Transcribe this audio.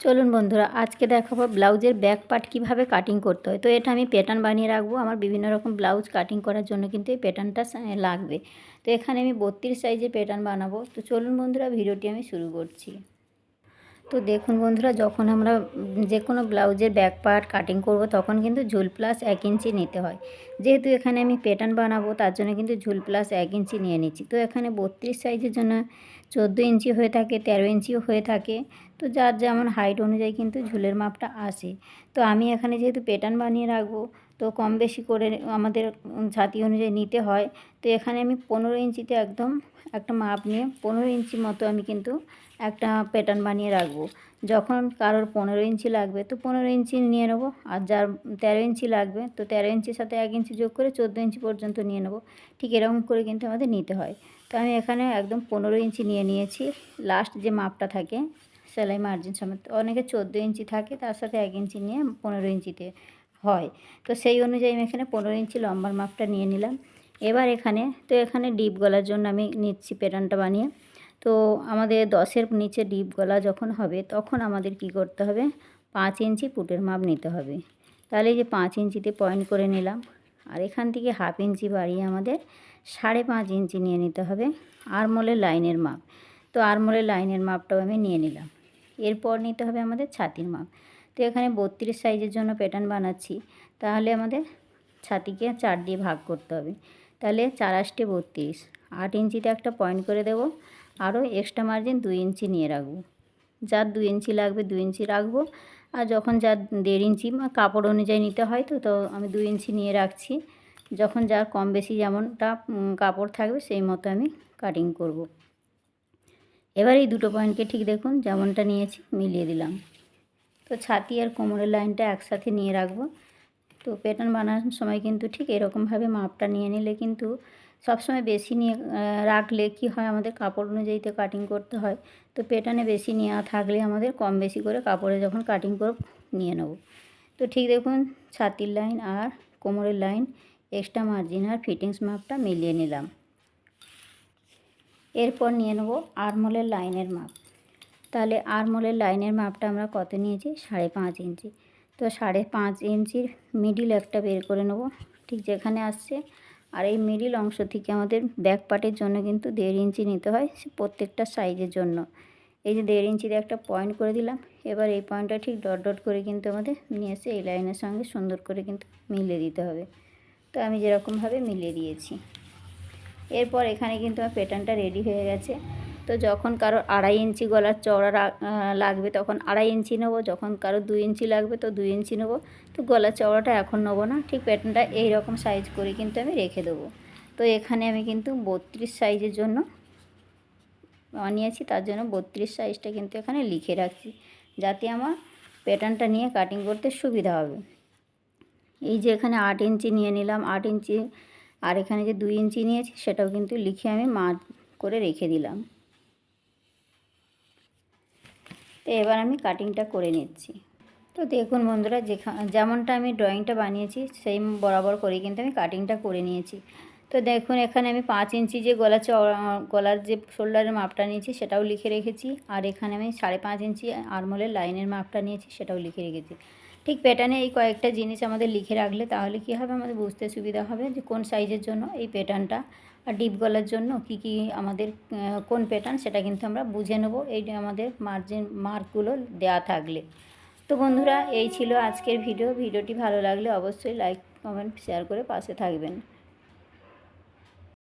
চলুন বন্ধুরা, আজকে দেখাবো ব্লাউজের ব্যাক পার্ট কীভাবে কাটিং করতে হয়। তো এটা আমি প্যাটার্ন বানিয়ে রাখব, আমার বিভিন্ন রকম ব্লাউজ কাটিং করার জন্য কিন্তু এই প্যাটার্নটা লাগবে। তো এখানে আমি বত্রিশ সাইজের প্যাটার্ন বানাবো। তো চলুন বন্ধুরা, ভিডিওটি আমি শুরু করছি। তো দেখুন বন্ধুরা, যখন আমরা যে কোনো ব্লাউজের ব্যাক পার্ট কাটিং করব, তখন কিন্তু ঝুল প্লাস এক ইঞ্চি নিতে হয়। যেহেতু এখানে আমি প্যাটার্ন বানাবো, তার জন্য কিন্তু ঝুল প্লাস এক ইঞ্চি নিয়ে নিচ্ছি। তো এখানে বত্রিশ সাইজের জন্য চোদ্দ ইঞ্চি হয়ে থাকে, তেরো ইঞ্চিও হয়ে থাকে। তো যার যেমন হাইট অনুযায়ী কিন্তু ঝুলের মাপটা আসে। তো আমি এখানে যেহেতু প্যাটার্ন বানিয়ে রাখব, তো কম বেশি করে আমাদের ছাতি অনুযায়ী নিতে হয়। তো এখানে আমি পনেরো ইঞ্চিতে একদম একটা মাপ নিয়ে পনেরো ইঞ্চি মতো আমি কিন্তু একটা প্যাটার্ন বানিয়ে রাখব। যখন কারোর পনেরো ইঞ্চি লাগবে, তো পনেরো ইঞ্চি নিয়ে নেব। আর যার তেরো ইঞ্চি লাগবে, তো তেরো ইঞ্চির সাথে এক ইঞ্চি যোগ করে চোদ্দ ইঞ্চি পর্যন্ত নিয়ে নেব। ঠিক এরকম করে কিন্তু আমাদের নিতে হয়। তো আমি এখানে একদম পনেরো ইঞ্চি নিয়ে নিয়েছি। লাস্ট যে মাপটা থাকে সেলাই মার্জিন সমেত অনেকে চোদ্দ ইঞ্চি থাকে, তার সাথে এক ইঞ্চি নিয়ে পনেরো ইঞ্চিতে হয়। তো সেই অনুযায়ী আমি এখানে পনেরো ইঞ্চি লম্বার মাপটা নিয়ে নিলাম। এবার এখানে, তো এখানে ডিপ গলার জন্য আমি নিচ্ছি প্যাটার্নটা বানিয়ে। তো আমাদের দশের নিচে ডিপ গলা যখন হবে, তখন আমাদের কি করতে হবে? পাঁচ ইঞ্চি পুটের মাপ নিতে হবে। তাহলে যে পাঁচ ইঞ্চিতে পয়েন্ট করে নিলাম। আর এখান থেকে হাফ ইঞ্চি বাড়িয়ে আমাদের সাড়ে পাঁচ ইঞ্চি নিয়ে নিতে হবে। আরমোলের লাইনের মাপ। তো আরমোলের লাইনের মাপটাও আমি নিয়ে নিলাম। এরপর নিতে হবে আমাদের ছাতির মাপ। তো এখানে বত্রিশ সাইজের জন্য প্যাটার্ন বানাচ্ছি। তাহলে আমাদের ছাতিকে চার দিয়ে ভাগ করতে হবে। তাহলে চার আষ্টে বত্রিশ। আট ইঞ্চিতে একটা পয়েন্ট করে দেব। আরও এক্সট্রা মার্জিন দুই ইঞ্চি নিয়ে রাখব। যার দুই ইঞ্চি লাগবে দুই ইঞ্চি রাখব। আর যখন যার দেড় ইঞ্চি কাপড় অনুযায়ী নিতে হয় তো তো আমি দুই ইঞ্চি নিয়ে রাখছি। যখন যার কম বেশি যেমনটা কাপড় থাকবে সেই মতো আমি কাটিং করব। এবার এই দুটো পয়েন্টকে ঠিক দেখুন, যেমনটা নিয়েছি মিলিয়ে দিলাম। তো ছাতি আর কোমরের লাইনটা একসাথে নিয়ে রাখব। তো প্যাটার্ন বানানোর সময় কিন্তু ঠিক এরকমভাবে মাপটা নিয়ে নিলে কিন্তু সবসময় বেশি নিয়ে রাখলে কি হয়, আমাদের কাপড় অনুযায়ী তো কাটিং করতে হয়। তো প্যাটার্নে বেশি নেওয়া থাকলে আমাদের কম বেশি করে কাপড়ে যখন কাটিং করে নিয়ে নেব। তো ঠিক দেখুন, ছাতির লাইন আর কোমরের লাইন এক্সট্রা মার্জিন আর ফিটিংস মাপটা মিলিয়ে নিলাম। এরপর নিয়ে নেব আরমোলের লাইনের মাপ। তাহলে আরমোলের লাইনের মাপটা আমরা কত নিয়েছি? সাড়ে পাঁচ ইঞ্চি। তো সাড়ে পাঁচ ইঞ্চির মিডিল একটা বের করে নেব। ঠিক যেখানে আসছে। আর এই মিডিল অংশ থেকে আমাদের ব্যাক পার্টের জন্য কিন্তু দেড় ইঞ্চি নিতে হয় প্রত্যেকটা সাইজের জন্য। এই যে দেড় ইঞ্চিতে একটা পয়েন্ট করে দিলাম। এবার এই পয়েন্টটা ঠিক ডট ডট করে কিন্তু আমাদের নিয়ে এসে এই লাইনের সঙ্গে সুন্দর করে কিন্তু মিলিয়ে দিতে হবে। তো আমি যেরকমভাবে মিলিয়ে দিয়েছি। এরপর এখানে কিন্তু আমার প্যাটার্নটা রেডি হয়ে গেছে। তো যখন কারও আড়াই ইঞ্চি গলার চওড়া লাগবে তখন আড়াই ইঞ্চি নেব, যখন কারও দুই ইঞ্চি লাগবে তো দুই ইঞ্চি নেব। তো গলার চওড়াটা এখন নেব না, ঠিক প্যাটার্নটা এই রকম সাইজ করে কিন্তু আমি রেখে দেবো। তো এখানে আমি কিন্তু বত্রিশ সাইজের জন্য বানিয়েছি, তার জন্য বত্রিশ সাইজটা কিন্তু এখানে লিখে রাখছি, যাতে আমার প্যাটার্নটা নিয়ে কাটিং করতে সুবিধা হবে। এই যে এখানে আট ইঞ্চি নিয়ে নিলাম, আট ইঞ্চি আর এখানে যে দুই ইঞ্চি নিয়েছি, সেটাও কিন্তু লিখে আমি মার্ক করে রেখে দিলাম। তো এবার আমি কাটিংটা করে নিচ্ছি। তো দেখুন বন্ধুরা, যেখা, যেমনটা আমি ড্রয়িংটা বানিয়েছি সেই বরাবর করে কিন্তু আমি কাটিংটা করে নিয়েছি। তো দেখুন, এখানে আমি পাঁচ ইঞ্চি যে গলা গলার যে শোল্ডারের মাপটা নিয়েছি, সেটাও লিখে রেখেছি। আর এখানে আমি সাড়ে পাঁচ ইঞ্চি আরমোলের লাইনের মাপটা নিয়েছি, সেটাও লিখে রেখেছি। ঠিক প্যাটার্নে এই কয়েকটা জিনিস আমাদের লিখে রাখলে তাহলে কি হবে? আমাদের বুঝতে সুবিধা হবে যে কোন সাইজের জন্য এই প্যাটার্নটা আর ডিপ গলার জন্য কি কি আমাদের কোন প্যাটার্ন সেটা কিন্তু আমরা বুঝে নেব এই আমাদের মার্জিন মার্কগুলো দেয়া থাকলে। তো বন্ধুরা, এই ছিল আজকের ভিডিও ভিডিওটি ভালো লাগলে অবশ্যই লাইক কমেন্ট শেয়ার করে পাশে থাকবেন।